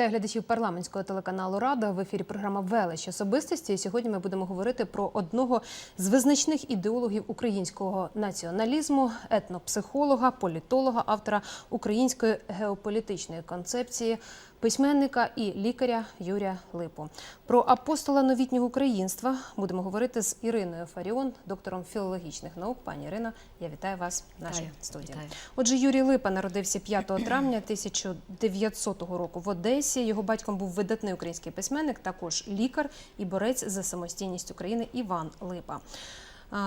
Вітаю глядачів парламентського телеканалу Рада в ефірі програма Велич особистості. І сьогодні ми будемо говорити про одного з визначних ідеологів українського націоналізму, етнопсихолога, політолога, автора української геополітичної концепції, письменника і лікаря Юрія Липу. Про апостола новітнього українства будемо говорити з Іриною Фаріон, доктором філологічних наук. Пані Ірино, я вітаю вас в нашій Вітаю, студії. вітаю. Отже, Юрій Липа народився 5 травня 1900 року в Одесі. Його батьком був видатний український письменник, також лікар і борець за самостійність України Іван Липа.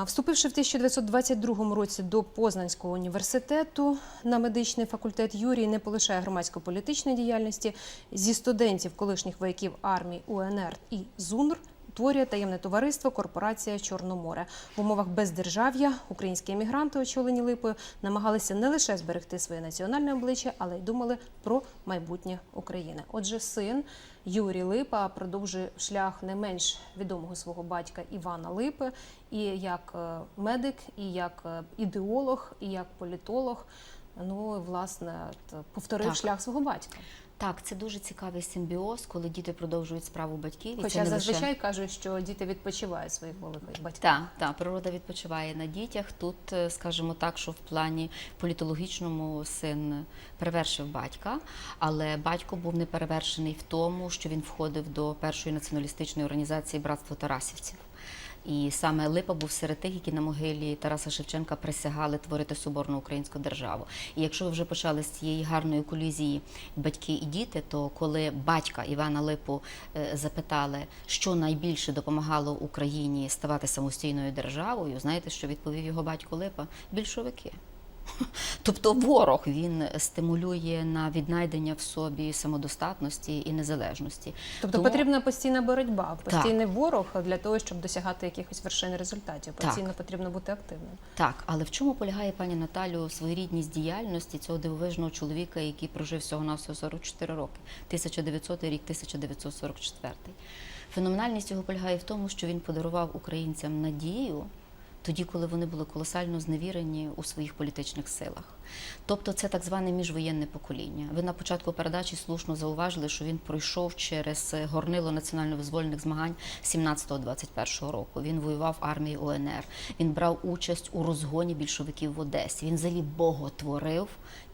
Вступивши в 1922 році до Познанського університету на медичний факультет, Юрій не полишає громадсько-політичної діяльності зі студентів колишніх вояків армії УНР і ЗУНР. Утворює таємне товариство Корпорація Чорноморе в умовах бездержав'я. Українські емігранти, очолені липою, намагалися не лише зберегти своє національне обличчя, але й думали про майбутнє України. Отже, син Юрій Липа продовжує шлях не менш відомого свого батька Івана Липи, і як е, медик, і як е, ідеолог, і як політолог. Ну, власне, повторив Так. шлях свого батька. Так, це дуже цікавий симбіоз, коли діти продовжують справу батьків. і Хоча це не зазвичай лише... кажуть, що діти відпочивають своїх великих батьків. Так, так, природа відпочиває на дітях. Тут, е, скажімо так, що в плані політологічному син перевершив батька, але батько був не перевершений в тому, що він входив до першої націоналістичної організації Братство Тарасівців. І саме Липа був серед тих, які на могилі Тараса Шевченка присягали творити соборну українську державу. І якщо ви вже почали з цієї гарної колізії батьки і діти, то коли батька Івана Липу е, запитали, що найбільше допомагало Україні ставати самостійною державою, знаєте, що відповів його батько Липа? Більшовики. Тобто ворог він стимулює на віднайдення в собі самодостатності і незалежності. Тобто Тому- потрібна постійна боротьба, постійний ворог для того, щоб досягати якихось вершин результатів. Так. Постійно потрібно бути активним. Так, але в чому полягає пані Наталю своєрідність діяльності цього дивовижного чоловіка, який прожив всього на 44 роки, 1900 рік, 1944. Феноменальність його полягає в тому, що він подарував українцям надію. Тоді, коли вони були колосально зневірені у своїх політичних силах, тобто це так зване міжвоєнне покоління. Ви на початку передачі слушно зауважили, що він пройшов через горнило національно-визвольних змагань 17-21 року. Він воював в армії УНР. Він брав участь у розгоні більшовиків в Одесі. Він взагалі боготворив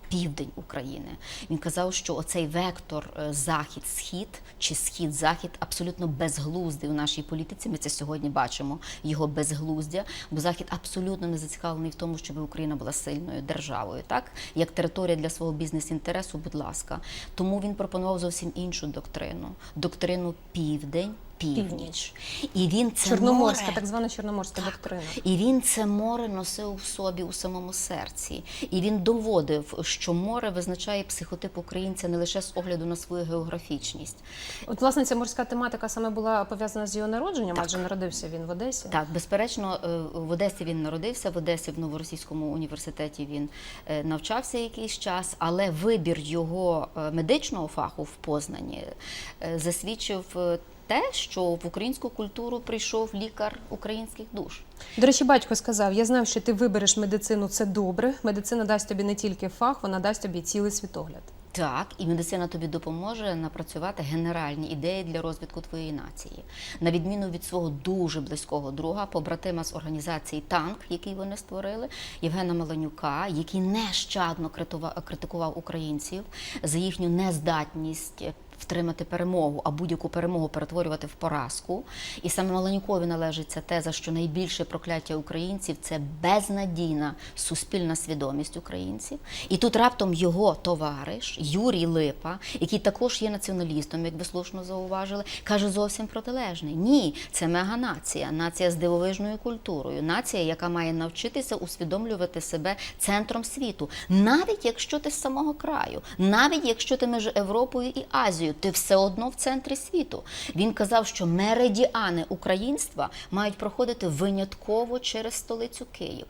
південь України. Він казав, що оцей вектор е, захід-схід чи схід-захід абсолютно безглуздий у нашій політиці. Ми це сьогодні бачимо. Його безглуздя, бо захід абсолютно не зацікавлений в тому, щоб Україна була сильною державою, так як територія для свого бізнес-інтересу, будь ласка. Тому він пропонував зовсім іншу доктрину доктрину південь. Північ, і він це Чорноморська, море, так звана чорноморська доктрина. і він це море носив в собі у самому серці. І він доводив, що море визначає психотип українця не лише з огляду на свою географічність. От власне ця морська тематика саме була пов'язана з його народженням, адже народився він в Одесі. Так, безперечно, е, в Одесі він народився, в Одесі в Новоросійському університеті він е, навчався якийсь час, але вибір його е, медичного фаху в Познані засвідчив. Те, що в українську культуру прийшов лікар українських душ. До речі, батько сказав: я знав, що ти вибереш медицину, це добре. Медицина дасть тобі не тільки фах, вона дасть тобі цілий світогляд. Так, і медицина тобі допоможе напрацювати генеральні ідеї для розвитку твоєї нації, на відміну від свого дуже близького друга, побратима з організації Танк, який вони створили, Євгена Маланюка, який нещадно критикував українців за їхню нездатність. Втримати перемогу, а будь-яку перемогу перетворювати в поразку. І саме Маланюкові належить ця теза, що найбільше прокляття українців це безнадійна суспільна свідомість українців. І тут раптом його товариш Юрій Липа, який також є націоналістом, як ви слушно зауважили, каже зовсім протилежний. Ні, це меганація, нація з дивовижною культурою, нація, яка має навчитися усвідомлювати себе центром світу, навіть якщо ти з самого краю, навіть якщо ти між Європою і Азією, ти все одно в центрі світу. Він казав, що меридіани українства мають проходити винятково через столицю Київ.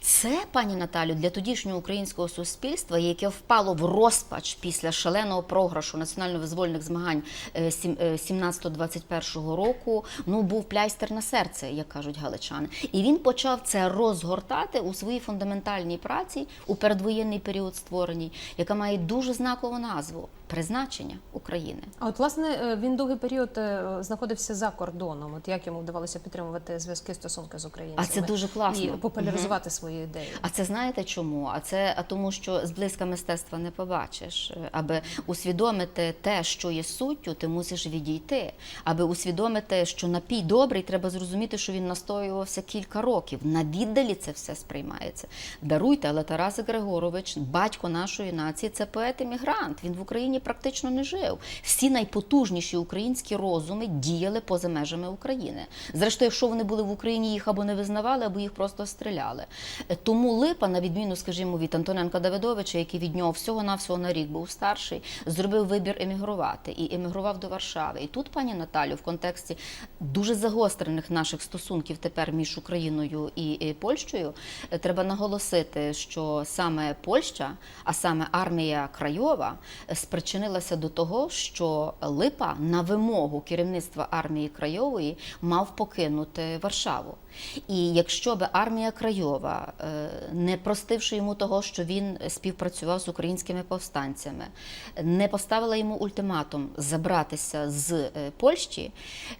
Це, пані Наталю, для тодішнього українського суспільства, яке впало в розпач після шаленого програшу національно-визвольних змагань е, сім- е, 17-21 року, ну був пляйстер на серце, як кажуть галичани. І він почав це розгортати у своїй фундаментальній праці у передвоєнний період створеній, яка має дуже знакову назву призначення України. А от власне е, він довгий період е, знаходився за кордоном. От як йому вдавалося підтримувати зв'язки стосунки з українцями А це дуже класно. і популяризувати свої ідеї. А це знаєте чому? А це а тому, що зблизька мистецтва не побачиш. Аби усвідомити те, що є суттю, ти мусиш відійти. Аби усвідомити, що напій добрий, треба зрозуміти, що він настоювався кілька років. На віддалі це все сприймається. Даруйте, але Тарас Григорович, батько нашої нації, це поет-емігрант. Він в Україні практично не жив. Всі найпотужніші українські розуми діяли поза межами України. Зрештою, якщо вони були в Україні, їх або не визнавали, або їх просто стріляли. Е, Тому Липа, на відміну, скажімо, від Антоненка Давидовича, який від нього всього навсього на рік був старший, зробив вибір емігрувати і емігрував до Варшави. І тут, пані Наталю, в контексті дуже загострених наших стосунків тепер між Україною і Польщею, е, треба наголосити, що саме Польща, а саме армія Крайова, е, спричинилася до того, що Липа на вимогу керівництва армії Крайової мав покинути Варшаву. І якщо би армія Крайова, е, не простивши йому того, що він співпрацював з українськими повстанцями, не поставила йому ультиматум забратися з е, Польщі,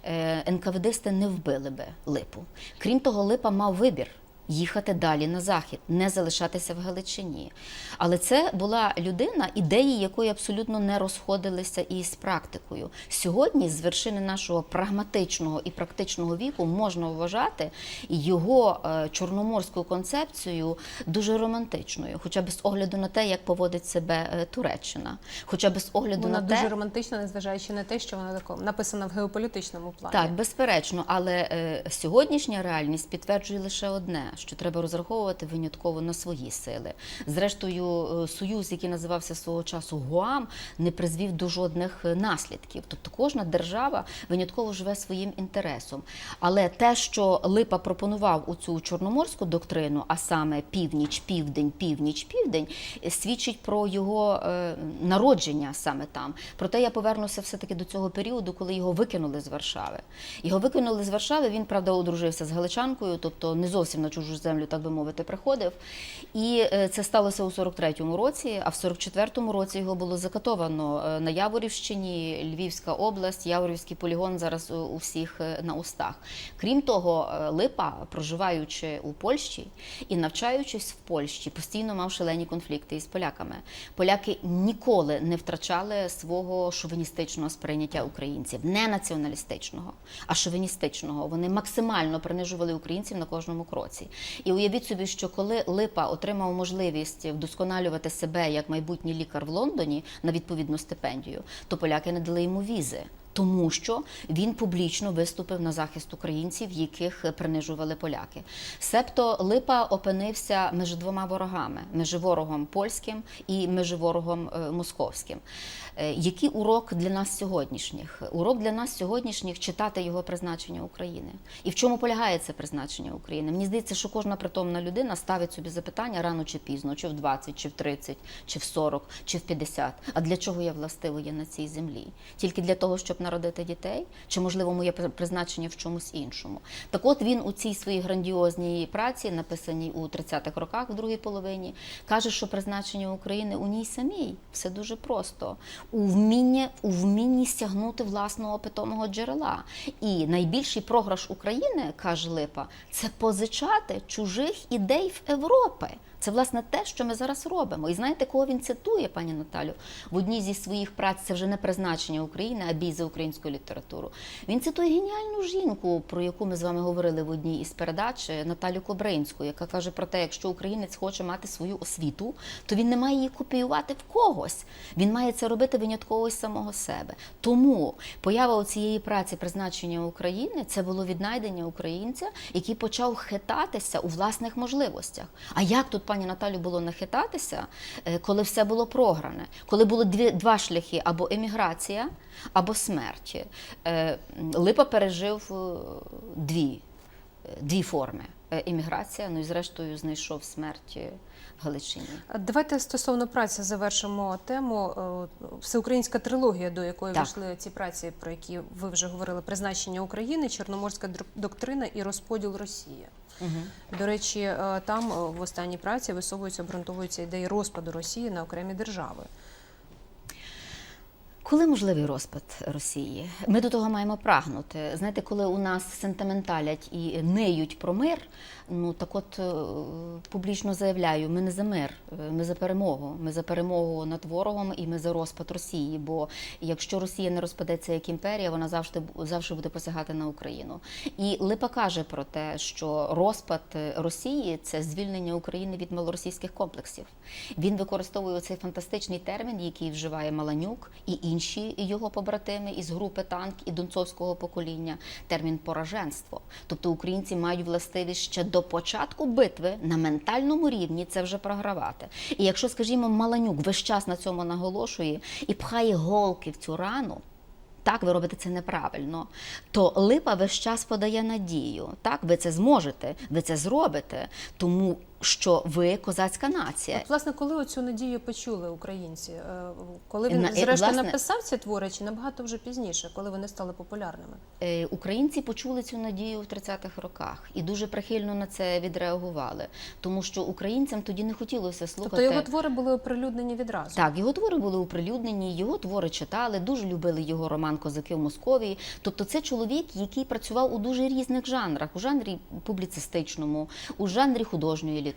е, НКВДсти не вбили би Липу. Крім того, Липа мав вибір. Їхати далі на захід, не залишатися в Галичині. Але це була людина, ідеї якої абсолютно не розходилися із практикою. Сьогодні, з вершини нашого прагматичного і практичного віку, можна вважати його е, чорноморську концепцію дуже романтичною, хоча б з огляду на те, як поводить себе е, Туреччина, хоча б з огляду Вона на дуже те, романтична, незважаючи на те, що вона тако написана в геополітичному плані. Так, безперечно, але е, сьогоднішня реальність підтверджує лише одне: що треба розраховувати винятково на свої сили. Зрештою, е, союз, який називався свого часу ГУАМ, не призвів до жодних е, наслідків. Тобто кожна держава винятково живе своїм інтересом. Але те, що Липа пропонував у цю чорноморську доктрину, а саме північ, південь, північ, південь, е, свідчить про його народження саме там. Проте я повернуся все-таки до цього періоду, коли його викинули з Варшави. Його викинули з Варшави. Він правда одружився з галичанкою, тобто не зовсім на чужу землю, так би мовити, приходив. І е, це сталося у 43-му році. А в 44-му році його було закатовано е, на Яворівщині, Львівська область, Яворівський полігон зараз у- всіх е, на устах. Крім того, Липа, проживаючи у Польщі і навчаючись в Польщі, постійно мав шалені конфлікти із поляками. Поляки ніколи не втрачали свого шовіністичного сприйняття українців, не націоналістичного, а шовіністичного. Вони максимально принижували українців на кожному кроці. І уявіть собі, що коли Липа отримав можливість вдосконалювати себе як майбутній лікар в Лондоні на відповідну стипендію, то поляки не дали йому візи. Тому що він публічно виступив на захист українців, яких принижували поляки. Себто Липа опинився між двома ворогами: між ворогом польським і між ворогом е, московським. Е, Який урок для нас сьогоднішніх? Урок для нас сьогоднішніх читати його призначення України. І в чому полягає це призначення України? Мені здається, що кожна притомна людина ставить собі запитання рано чи пізно, чи в 20, чи в 30, чи в 40, чи в 50. А для чого я властиво є на цій землі? Тільки для того, щоб народити дітей? Чи можливо моє при- призначення в чомусь іншому? Так от він у цій своїй грандіозній праці, написаній у 30-х роках, в другій половині, каже, що призначення України у ній самій все дуже просто. У вмінні, у вмінні стягнути власного питомого джерела. І найбільший програш України, каже Липа, це позичати чужих ідей в Європи. Це власне те, що ми зараз робимо. І знаєте, кого він цитує, пані Наталю, в одній зі своїх праць це вже не призначення України, а бій за українську літературу. Він цитує геніальну жінку, про яку ми з вами говорили в одній із передач Наталю Кобринську, яка каже про те, якщо українець хоче мати свою освіту, то він не має її копіювати в когось. Він має це робити винятково із самого себе. Тому поява цієї праці призначення України це було віднайдення українця, який почав хитатися у власних можливостях. А як тут, пані Наталю, було нахитатися, е, коли все було програне, коли було дві, два шляхи або еміграція, або смерть. Е, Липа пережив е, дві, дві форми. Еміграція, ну і зрештою знайшов смерть е, в Галичині. Давайте стосовно праці завершимо тему. Е, Всеукраїнська трилогія, до якої Так. вийшли ці праці, про які ви вже говорили: призначення України, Чорноморська доктрина і розподіл Росії. До речі, е, там в останній праці висовуються, обґрунтовуються ідеї розпаду Росії на окремі держави. Коли можливий розпад Росії? Ми до того маємо прагнути. Знаєте, коли у нас сентименталять і ниють про мир, ну так от е, публічно заявляю, ми не за мир, е, ми за перемогу. Ми за перемогу над ворогом і ми за розпад Росії. Бо якщо Росія не розпадеться як імперія, вона завжди завжди буде посягати на Україну. І Липа каже про те, що розпад е, Росії це звільнення України від малоросійських комплексів. Він використовує цей фантастичний термін, який вживає Маланюк і інші його побратими із групи танк і донцовського покоління. Термін пораженство. Тобто українці мають властивість ще до початку битви на ментальному рівні це вже програвати. І якщо, скажімо, Маланюк весь час на цьому наголошує і пхає голки в цю рану. Так, ви робите це неправильно. То липа весь час подає надію. Так, ви це зможете, ви це зробите, тому що ви козацька нація. От, власне, коли оцю надію почули українці? Е, Коли він На- зрештою власне- написав ці твори, чи набагато вже пізніше, коли вони стали популярними? Е, Українці почули цю надію в 30-х роках і дуже прихильно на це відреагували, тому що українцям тоді не хотілося слухати. Тобто його твори були оприлюднені відразу. Так, його твори були оприлюднені, його твори читали, дуже любили його роман Козаки в Московії. Тобто, це чоловік, який працював у дуже різних жанрах: у жанрі публіцистичному, у жанрі художньої літератури,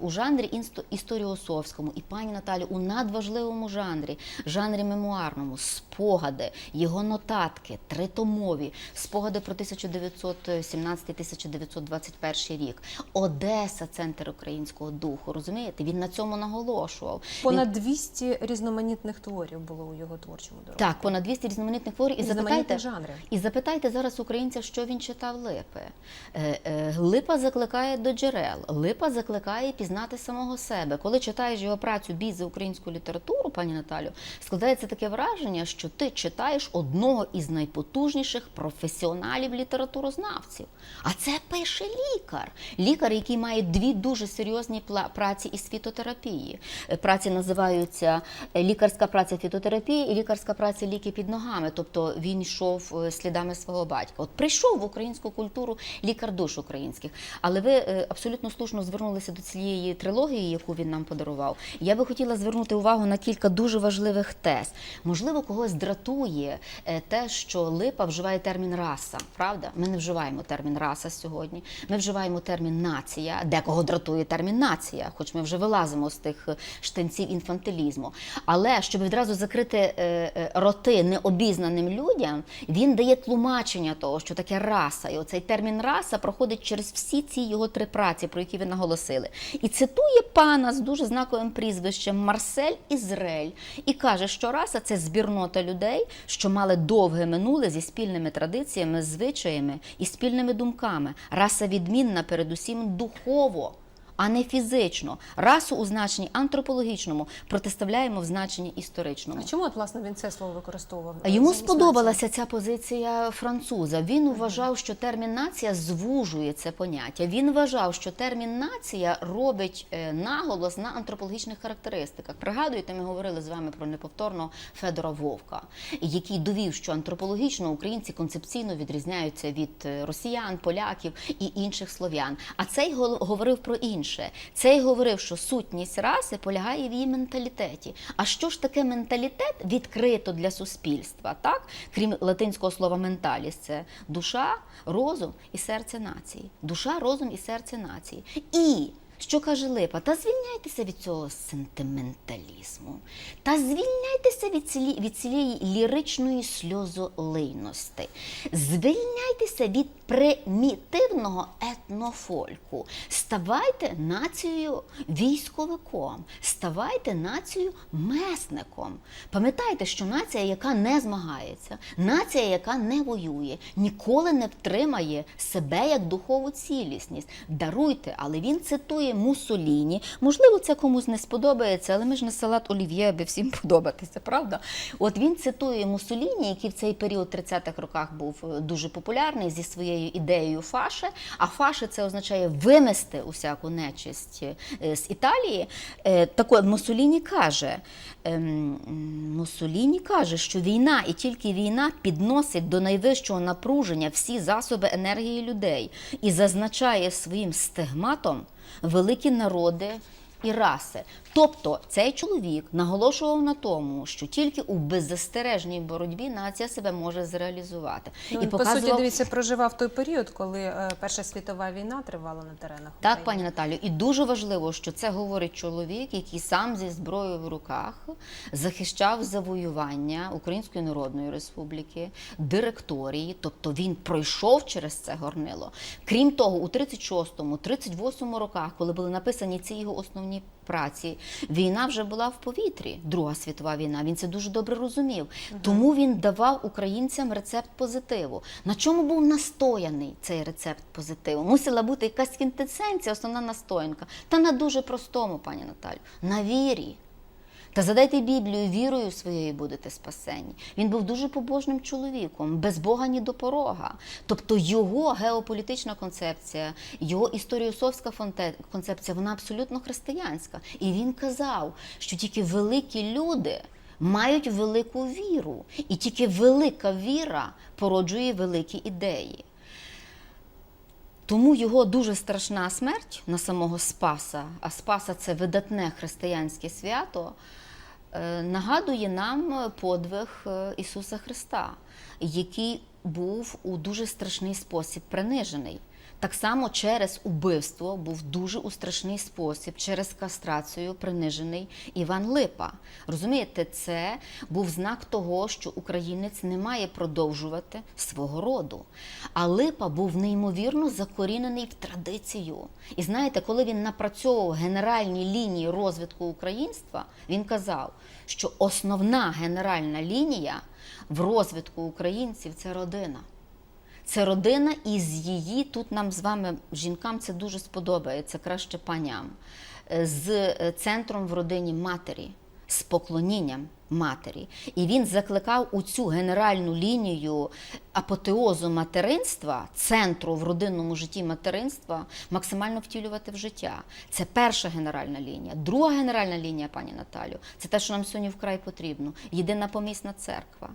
у жанрі історіосовському і пані Наталі у надважливому жанрі, жанрі мемуарному, спогади, його нотатки, тритомові, спогади про 1917-1921 рік. Одеса, центр українського духу. Розумієте? Він на цьому наголошував. Понад 200 різноманітних творів було у його творчому дорозі. Так, понад 200 різноманітних творів. І запитайте, жанрів. і запитайте зараз українця, що він читав Липи. Е, е, Липа закликає до джерел, Липа закликає пізнати самого себе. Коли читаєш його працю «Бій за українську літературу, пані Наталю, складається таке враження, що ти читаєш одного із найпотужніших професіоналів літературознавців. А це пише лікар. Лікар, який має дві дуже серйозні праці із фітотерапії. Е, Праці називаються е, лікарська праця фітотерапії і лікарська праця ліки під ногами. Тобто він йшов е, слідами свого батька. От прийшов в українську культуру лікар душ українських. Але ви абсолютно слушно звернулися до цієї трилогії, яку він нам подарував. Я би хотіла звернути увагу на кілька дуже важливих тез. Можливо, когось дратує е, те, що Липа вживає термін раса. Правда? Ми не вживаємо термін раса сьогодні. Ми вживаємо термін нація. Декого дратує термін нація, хоч ми вже вилазимо з тих е, штанців інфантилізму. Але щоб відразу закрити е, роти необізнаним людям, він дає тлумачення того, що таке раса. І оцей термін раса проходить через всі ці його три праці, про які ви наголосили. І цитує пана з дуже знаковим прізвищем Марсель Ізрель і каже, що раса це збірнота людей, що мали довге минуле зі спільними традиціями, звичаями і спільними думками. Раса відмінна передусім духово. А не фізично. Расу у значенні антропологічному протиставляємо в значенні історичному. А чому от, власне він це слово використовував? Йому сподобалася ця позиція француза. Він вважав, що термін нація звужує це поняття. Він вважав, що термін нація робить е, наголос на антропологічних характеристиках. Пригадуєте, ми говорили з вами про неповторного Федора Вовка, який довів, що антропологічно українці концепційно відрізняються від е, росіян, поляків і інших слов'ян. А цей говорив про інше. Цей говорив, що сутність раси полягає в її менталітеті. А що ж таке менталітет відкрито для суспільства? Так, крім латинського слова менталіс, це душа, розум і серце нації. Душа, розум і серце нації. І що каже Липа? Та звільняйтеся від цього сентименталізму, та звільняйтеся від, цілі, від цієї ліричної сльозолийності, звільняйтеся від примітивного етнофольку, ставайте нацією військовиком, ставайте нацією месником. Пам'ятайте, що нація, яка не змагається, нація, яка не воює, ніколи не втримає себе як духову цілісність. Даруйте, але він цитує Муссоліні. Можливо, це комусь не сподобається, але ми ж не салат олів'є, аби всім подобатися, правда? От він цитує Муссоліні, який в цей період 30-х роках був е, дуже популярний зі своєю ідеєю фаше. А фаше це означає вимести усяку нечисть е, з Італії. Е, Так от Муссоліні каже, ем, м, Муссоліні каже, що війна і тільки війна підносить до найвищого напруження всі засоби енергії людей і зазначає своїм стигматом великі народи і раси. Тобто цей чоловік наголошував на тому, що тільки у беззастережній боротьбі нація себе може зреалізувати. Ну, і він, по суті, дивіться, проживав той період, коли е, Перша світова війна тривала на теренах. Так, пані Наталю, і дуже важливо, що це говорить чоловік, який сам зі зброєю в руках захищав завоювання Української Народної Республіки, директорії, тобто він пройшов через це горнило. Крім того, у 36-му, 38-му роках, коли були написані ці його основні праці, війна вже була в повітрі, Друга світова війна. Він це дуже добре розумів. Тому він давав українцям рецепт позитиву. На чому був настояний цей рецепт позитиву? Мусила бути якась квінтесенція, основна настоянка. Та на дуже простому, пані Наталю, на вірі. Та задайте Біблію, вірою своєю будете спасені. Він був дуже побожним чоловіком, без Бога ні до порога. Тобто його геополітична концепція, його історіосовська концепція, вона абсолютно християнська. І він казав, що тільки великі люди мають велику віру, і тільки велика віра породжує великі ідеї. Тому його дуже страшна смерть на самого Спаса, а Спаса це видатне християнське свято, е, нагадує нам подвиг е, Ісуса Христа, який був у дуже страшний спосіб принижений. Так само через убивство був дуже у страшний спосіб, через кастрацію принижений Іван Липа. Розумієте, це був знак того, що українець не має продовжувати свого роду. А Липа був неймовірно закорінений в традицію. І знаєте, коли він напрацьовував генеральні лінії розвитку українства, він казав, що основна генеральна лінія в розвитку українців це родина. Це родина, і з її тут нам з вами, жінкам, це дуже сподобається, краще паням, з е, центром в родині матері, з поклонінням матері. І він закликав у цю генеральну лінію апотеозу материнства, центру в родинному житті материнства, максимально втілювати в життя. Це перша генеральна лінія. Друга генеральна лінія, пані Наталю, це те, що нам сьогодні вкрай потрібно. Єдина помісна церква.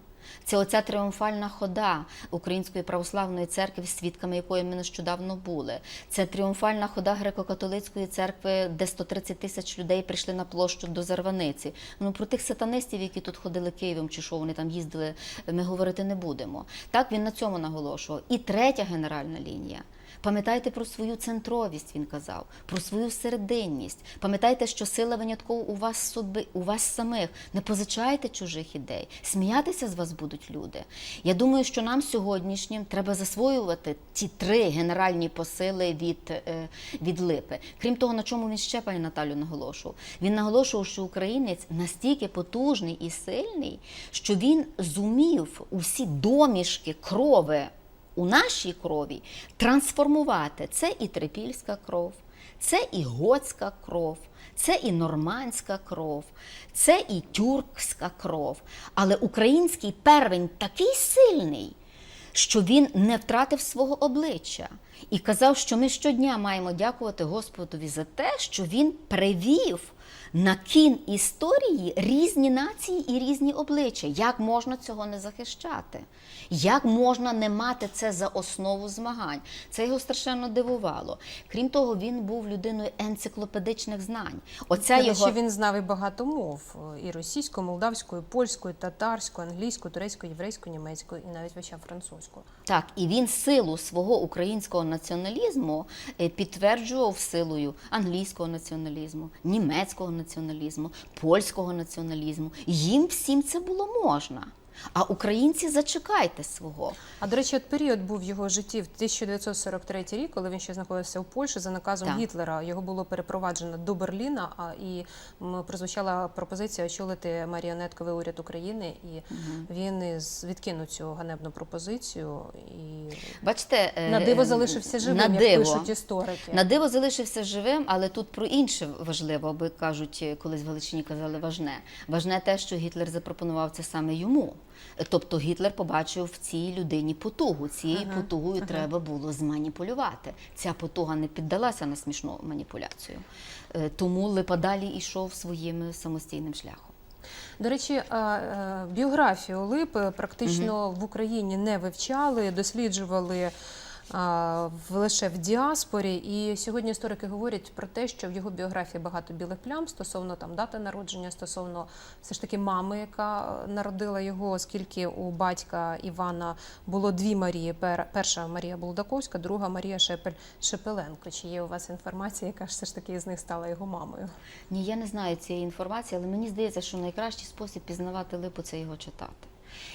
Це оця тріумфальна хода Української православної церкви, свідками якої ми нещодавно були. Це тріумфальна хода греко-католицької церкви, де 130 тисяч людей прийшли на площу до Зарваниці. Ну про тих сатанистів, які тут ходили Києвом, чи що вони там їздили, ми говорити не будемо. Так він на цьому наголошував. І третя генеральна лінія. Пам'ятайте про свою центровість, він казав, про свою серединність. Пам'ятайте, що сила винятково у вас собі, у вас самих. Не позичайте чужих ідей. Сміятися з вас будуть люди. Я думаю, що нам сьогоднішнім треба засвоювати ті три генеральні посили від, е, від липи. Крім того, на чому він ще пані Наталю наголошував. Він наголошував, що українець настільки потужний і сильний, що він зумів усі домішки крови у нашій крові трансформувати. Це і трипільська кров, це і готська кров, це і нормандська кров, це і тюркська кров. Але український первень такий сильний, що він не втратив свого обличчя. І казав, що ми щодня маємо дякувати Господові за те, що він привів на кін історії різні нації і різні обличчя. Як можна цього не захищати? Як можна не мати це за основу змагань? Це його страшенно дивувало. Крім того, він був людиною енциклопедичних знань. Оця До його він знав і багато мов: і російською, молдавською, польською, татарською, англійською, турецькою, єврейською, німецькою і навіть вивчав французьку. Так, і він силу свого українського націоналізму е, підтверджував силою англійського націоналізму, німецького націоналізму, польського націоналізму. Їм всім це було можна. А українці зачекайте свого. А до речі, от період був в його житті в 1943 рік, коли він ще знаходився у Польщі за наказом Так. Гітлера. Його було перепроваджено до Берліна. А і м, прозвучала пропозиція очолити маріонетковий уряд України, і він із відкинув цю ганебну пропозицію і Бачите, е, на диво залишився живим, на як пишуть історики. На диво залишився живим, але тут про інше важливо, аби кажуть, колись в Галичині казали важне. Важне те, що Гітлер запропонував це саме йому. Тобто Гітлер побачив в цій людині потугу. Цією потугою треба було зманіпулювати. Ця потуга не піддалася на смішну маніпуляцію. Е, Тому Липа далі йшов своїм самостійним шляхом. До речі, е, біографію Липи практично в Україні не вивчали, досліджували в- лише в діаспорі. І сьогодні історики говорять про те, що в його біографії багато білих плям стосовно там дати народження, стосовно все ж таки мами, яка народила його, оскільки у батька Івана було дві Марії. Пер- Перша Марія Булдаковська, друга Марія Шепель Шепеленко. Чи є у вас інформація, яка ж все ж таки з них стала його мамою? Ні, я не знаю цієї інформації, але мені здається, що найкращий спосіб пізнавати липу це його читати.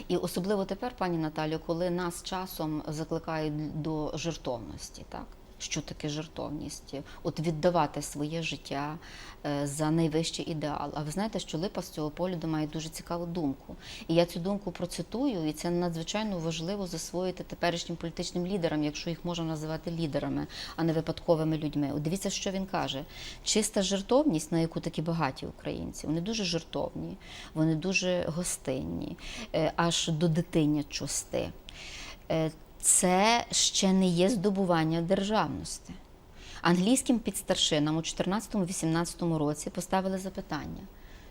І особливо тепер, пані Наталю, коли нас часом закликають до жертовності, так? Що таке жертовність? От віддавати своє життя е, за найвищий ідеал. А ви знаєте, що Липа з цього погляду має дуже цікаву думку. І я цю думку процитую, і це надзвичайно важливо засвоїти теперішнім політичним лідерам, якщо їх можна називати лідерами, а не випадковими людьми. От дивіться, що він каже: чиста жертовність, на яку такі багаті українці, вони дуже жертовні, вони дуже гостинні, е, аж до дитинячости. Це ще не є здобування державності. Англійським підстаршинам у 14-18 році поставили запитання,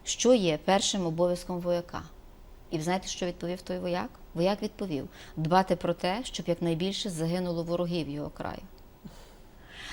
що є першим обов'язком вояка. І ви знаєте, що відповів той вояк? Вояк відповів: дбати про те, щоб якнайбільше загинуло ворогів його краю.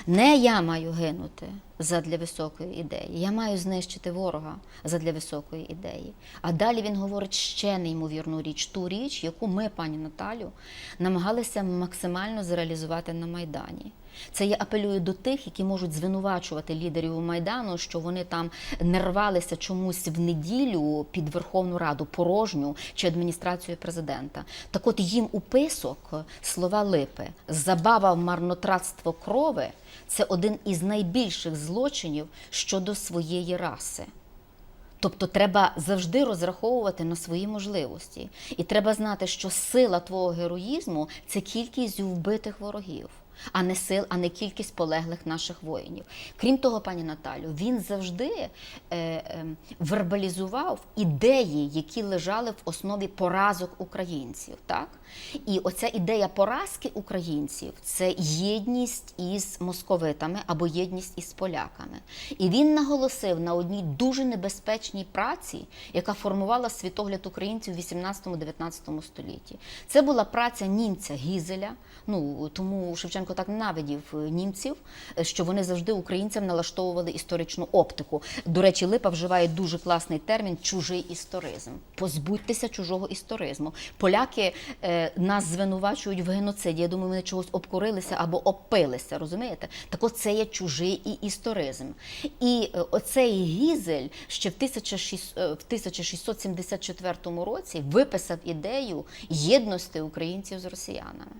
Не я маю гинути задля високої ідеї, я маю знищити ворога задля високої ідеї. А далі він говорить ще неймовірну річ, ту річ, яку ми, пані Наталю, намагалися максимально зреалізувати на Майдані. Це я апелюю до тих, які можуть звинувачувати лідерів Майдану, що вони там не рвалися чомусь в неділю під Верховну Раду порожню чи адміністрацію президента. Так от їм у писок слова липи забава в марнотратство крови це один із найбільших злочинів щодо своєї раси. Тобто треба завжди розраховувати на свої можливості. І треба знати, що сила твого героїзму це кількість вбитих ворогів, а не сил, а не кількість полеглих наших воїнів. Крім того, пані Наталю, він завжди е, е, вербалізував ідеї, які лежали в основі поразок українців. Так? І оця ідея поразки українців це єдність із московитами або єдність із поляками. І він наголосив на одній дуже небезпечній праці, яка формувала світогляд українців в 18-19 столітті. Це була праця німця Гізеля. Ну тому Шевченко так ненавидів е, німців, е, що вони завжди українцям налаштовували історичну оптику. До речі, Липа вживає дуже класний термін чужий історизм. Позбудьтеся чужого історизму. Поляки е, нас звинувачують в геноциді. Я думаю, вони чогось обкорилися або обпилися. Розумієте? Так от це є чужий і історизм. І е, оцей Гізель ще в 1600, е, 1674 році виписав ідею єдності українців з росіянами.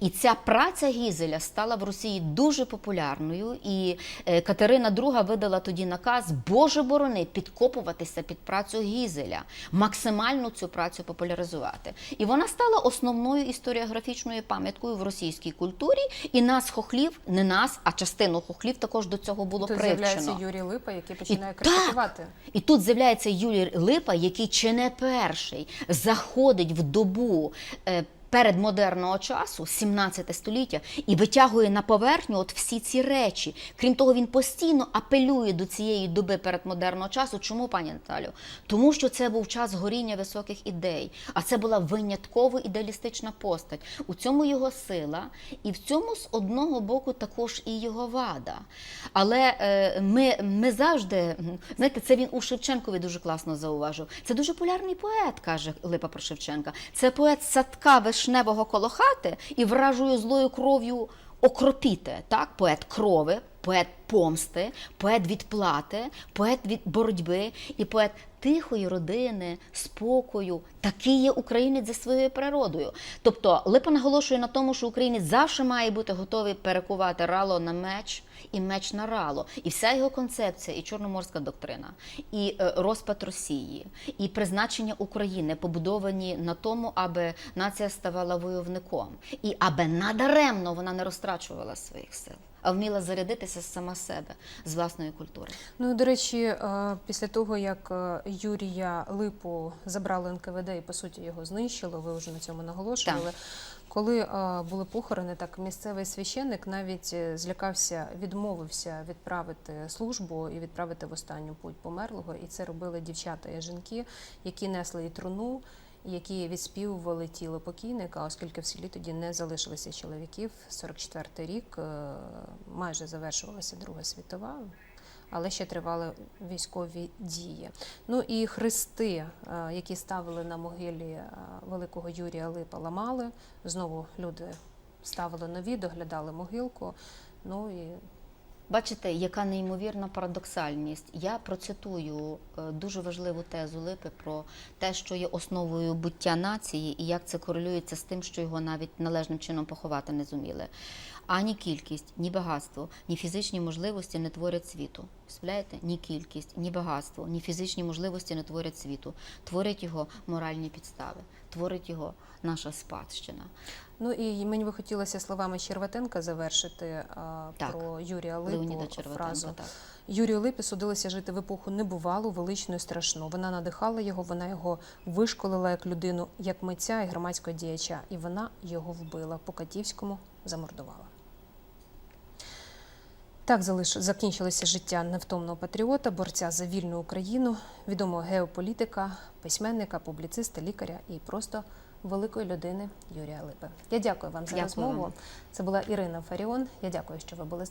І ця праця Гізеля стала в Росії дуже популярною, і е, Катерина II видала тоді наказ Боже борони підкопуватися під працю Гізеля, максимально цю працю популяризувати. І вона стала основною історіографічною пам'яткою в російській культурі. І нас, хохлів, не нас, а частину хохлів також до цього було Тут привчено. з'являється Юрій Липа, який починає так! критикувати. І тут з'являється Юрій Липа, який чи не перший заходить в добу. Передмодерного часу, 17 століття, і витягує на поверхню от всі ці речі. Крім того, він постійно апелює до цієї доби передмодерного часу. Чому, пані Наталю? Тому що це був час горіння високих ідей, а це була винятково ідеалістична постать. У цьому його сила, і в цьому з одного боку також і його вада. Але е, ми, ми завжди, знаєте, це він у Шевченкові дуже класно зауважив. Це дуже полярний поет, каже Липа про Шевченка. Це поет садка вишневого коло хати і вражою злою кров'ю окропіте. Так? Поет крови, поет помсти, поет відплати, поет від боротьби і поет тихої родини, спокою. Такий є українець за своєю природою. Тобто Липа наголошує на тому, що українець завжди має бути готовий перекувати рало на меч і меч на рало. І вся його концепція, і чорноморська доктрина, і е, розпад Росії, і призначення України побудовані на тому, аби нація ставала войовником, і аби надаремно вона не розтрачувала своїх сил. А вміла зарядитися з сама себе з власної культури. Ну і, до речі, е, після того як е, Юрія Липу забрали НКВД і по суті його знищили, ви вже на цьому наголошували. Коли е, були похорони, так місцевий священник навіть злякався, відмовився відправити службу і відправити в останню путь померлого. І це робили дівчата і жінки, які несли і труну, які відспівували тіло покійника, оскільки в селі тоді не залишилося чоловіків. 44-й рік е, майже завершувалася Друга світова. Але ще тривали військові дії. Ну і хрести, е, які ставили на могилі е, великого Юрія Липа, ламали. Знову люди ставили нові, доглядали могилку. Ну і Бачите, яка неймовірна парадоксальність. Я процитую е, дуже важливу тезу Липи про те, що є основою буття нації, і як це корелюється з тим, що його навіть належним чином поховати не зуміли. Ані кількість, ні багатство, ні фізичні можливості не творять світу. Представляєте? Ні кількість, ні багатство, ні фізичні можливості не творять світу. Творять його моральні підстави, творить його наша спадщина. Ну і мені би хотілося словами Черватенка завершити а, Так. про Юрія Липу фразу. Так. Юрію Липі судилося жити в епоху небувалу, величну і страшну. Вона надихала його, вона його вишколила як людину, як митця і громадського діяча, і вона його вбила по Катівському замордувала. Так залиш... закінчилося життя невтомного патріота, борця за вільну Україну, відомого геополітика, письменника, публіциста, лікаря і просто великої людини Юрія Липи. Я дякую вам за Дякую розмову. Це була Ірина Фаріон. Я дякую, що ви були з нами.